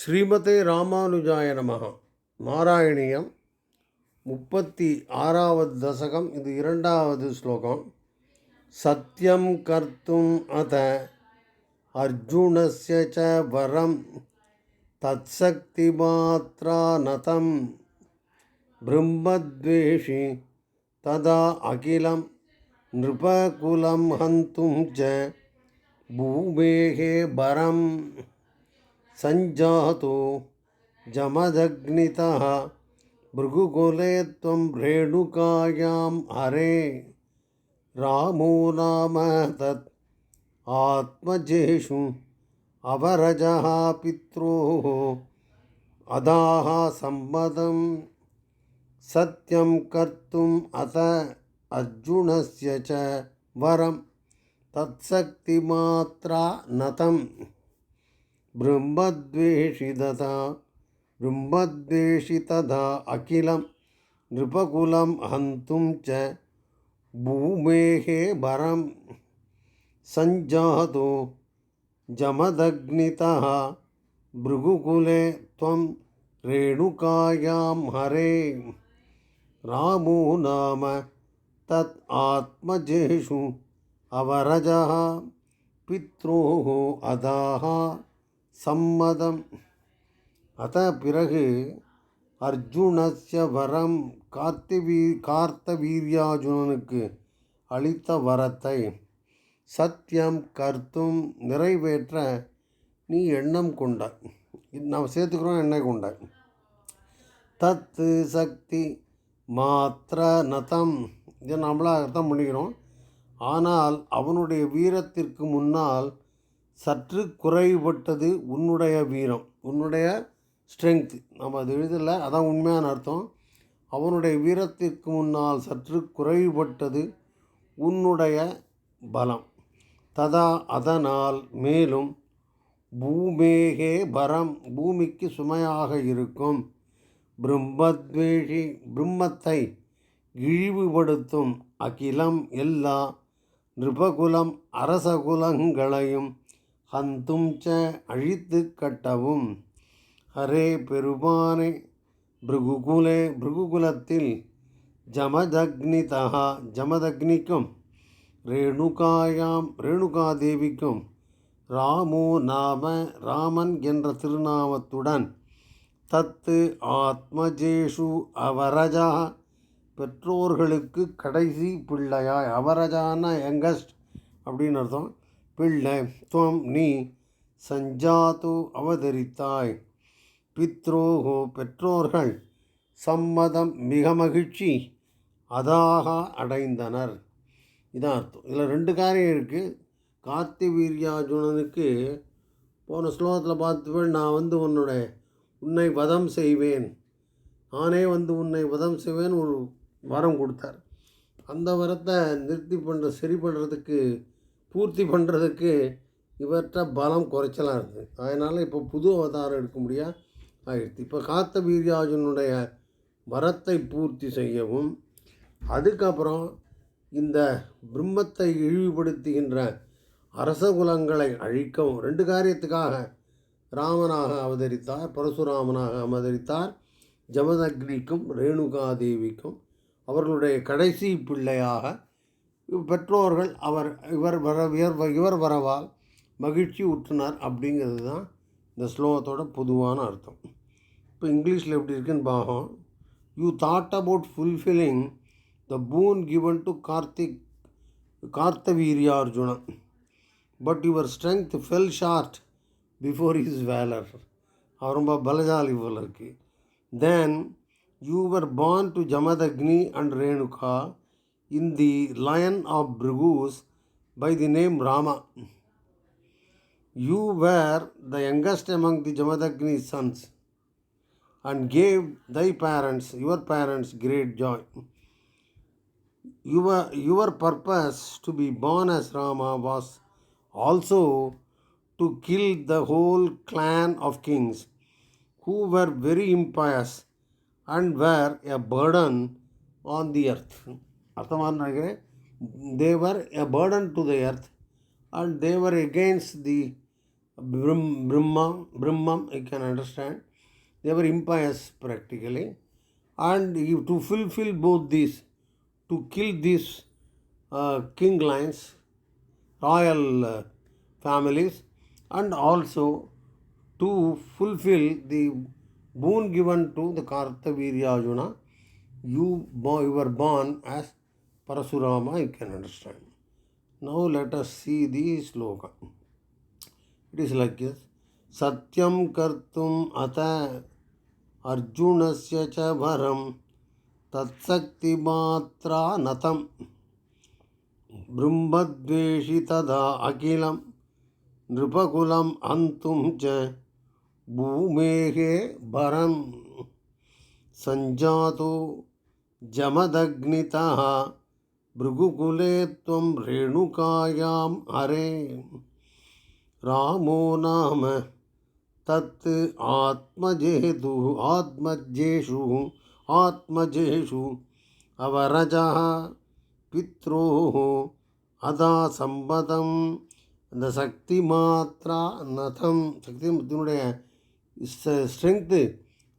ஸ்ரீமதே ராமானுஜாய நமः நாராயணியம் முப்பத்தி ஆறாவது தசகம் இது இரண்டாவது ஸ்லோகம். சத்தியம் கர்த்தும் அத அர்ஜுனஸ்ய ச வரம் தத்சக்தி மாத்ரா நதம் பிரம்மத்வேஷி ததா அகிலம் நிருபகுலம் ஹந்தும் ச பூமேகே பரம். सञ्जातो। जमदग्नितः भृगुकुले त्वं रेणुकायां हरे। रामो नाम तत् आत्मजेषु अवरजः पित्रोः अदाः सम्मतं सत्यं कर्तुम् अथ अर्जुनस्य च वरं तत्शक्तिमात्रा नतम् बृम्बद्वेषितदा बृम्बद्वेषितदा अखिलं नृपकुलं हन्तुं च भूमेः वरं सञ्जातो जमदग्नितः भृगुकुले त्वं रेणुकायां हरे। रामो नाम तत् आत्मजेषु अवरजः, पित्रोः अदाः। சம்மதம். அத பிறகு அர்ஜுனஸ்ய வரம் கார்த்திவீ கார்த்தவீரியார்ஜுனனுக்கு அளித்த வரத்தை சத்தியம் கர்த்தும் நிறைவேற்ற நீ எண்ணம் கொண்டாய் நாம் சேர்த்துக்கிறோம் எண்ணெய் கொண்டாய் தத்து சக்தி மாத்திர நதம் இதை நம்மளாக அர்த்தம் பண்ணிக்கிறோம். ஆனால் அவனுடைய வீரத்திற்கு முன்னால் சற்று குறைபட்டது உன்னுடைய வீரம் உன்னுடைய ஸ்ட்ரென்த் நம்ம அது எழுதலை அதான் உண்மையான அர்த்தம். அவனுடைய வீரத்திற்கு முன்னால் சற்று குறைபட்டது உன்னுடைய பலம். ததா அதனால் மேலும் பூமேகே பரம் பூமிக்கு சுமையாக இருக்கும். பிரம்மத்வேஷி பிரம்மத்தை இழிவுபடுத்தும் அகிலம் எல்லா நிருபகுலம் அரசகுலங்களையும் ஹந்தும் ச அழித்து கட்டவும். ஹரே பெருமானே பிருகுகுலே பிருகுகுலத்தில் ஜமதக்னிதா ஜமதக்னிக்கும். ரேணுகாயாம் ரேணுகாதேவிக்கும். ராமோ நாம ராமன் என்ற திருநாமத்துடன் தத்து ஆத்மஜேஷு அவரஜா. பெற்றோர்களுக்கு கடைசி பிள்ளையாய் அவரஜான யங்கஸ்ட் அப்படின்னு அர்த்தம். பிள்ளை துவம் நீ சஞ்சாத்து அவதரித்தாய். பித்ரோகோ பெற்றோர்கள் சம்மதம் மிக மகிழ்ச்சி அதாக அடைந்தனர். இதான் அர்த்தம். இதில் ரெண்டு காரியம் இருக்குது கார்த்தி வீரியார்ஜுனனுக்கு போன ஸ்லோகத்தில் பார்த்துவேன் நான் வந்து உன்னுடைய உன்னை வதம் செய்வேன். நானே வந்து உன்னை வதம் செய்வேன் ஒரு வரம் கொடுத்தார். அந்த வரத்தை நிறுத்தி பண்ணுற சரி பண்ணுறதுக்கு பூர்த்தி பண்ணுறதுக்கு இவர்கிட்ட பலம் குறைச்சலாக இருக்குது அதனால் இப்போ புது அவதாரம் எடுக்க முடியா ஆகிடுது இப்போ காத்த வீரியாஜனுடைய வரத்தை பூர்த்தி செய்யவும் அதுக்கப்புறம் இந்த பிரம்மத்தை இழிவுபடுத்துகின்ற அரசகுலங்களை அழிக்கவும் ரெண்டு காரியத்துக்காக ராமனாக அவதரித்தார் பரசுராமனாக அவதரித்தார் ஜமதக்னிக்கும் ரேணுகாதேவிக்கும் அவர்களுடைய கடைசி பிள்ளையாக பெற்றோர்கள் அவர் இவர் வர இவர் வரவால் மகிழ்ச்சி உற்றுனார் அப்படிங்கிறது தான் இந்த ஸ்லோகத்தோட பொதுவான அர்த்தம். இப்போ இங்கிலீஷில் எப்படி இருக்குன்னு பாகம் you thought about fulfilling the boon given to Kartik Kartaviryarjuna but your strength fell short before is வேலர் அவர் ரொம்ப பலஜாலி போல் இருக்குது then you were born to Jamadagni and Renuka in the lion of Bhrigus by the name Rama. You were the youngest among the Jamadagni's sons and gave thy parents, your parents, great joy. Your, your purpose to be born as Rama was also to kill the whole clan of kings who were very impious and were a burden on the earth. ಅರ್ಥವಾದರೆ they were a burden to the earth and they were against the Brahma Brahma Brahman you can understand they were impious practically and you to fulfil both these to kill these king lines royal families and also to fulfil the boon given to the Kartaviraja, you, you were born as Parasurama, you can understand. Now let us see the sloka. It is like this. सत्यं कर्तुम् अथ अर्जुनस्य च भरं तत्शक्तिमात्रा नतं बृम्भद्वेषि तदा अखिलं नृपकुलम् हन्तुं च भूमेः भरं सञ्जातो जमदग्नितः भृगुकुले त्वं रेणुकायां हरे रामो नाम तत् आत्मजेतु आत्मजेषु आत्मजेषु अवरजः पित्रोः अदा சம்பதம் அந்த சக்தி மாத்திரா நதம் சக்தி இதனுடைய ஸ்ட்ரென்த்து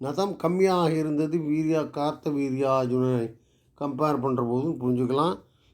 நதம் கம்மியாக இருந்தது வீரியா கார்த்த வீரியார்ஜுனனை கம்பேர் பண்ணுற போதும் புரிஞ்சுக்கலாம்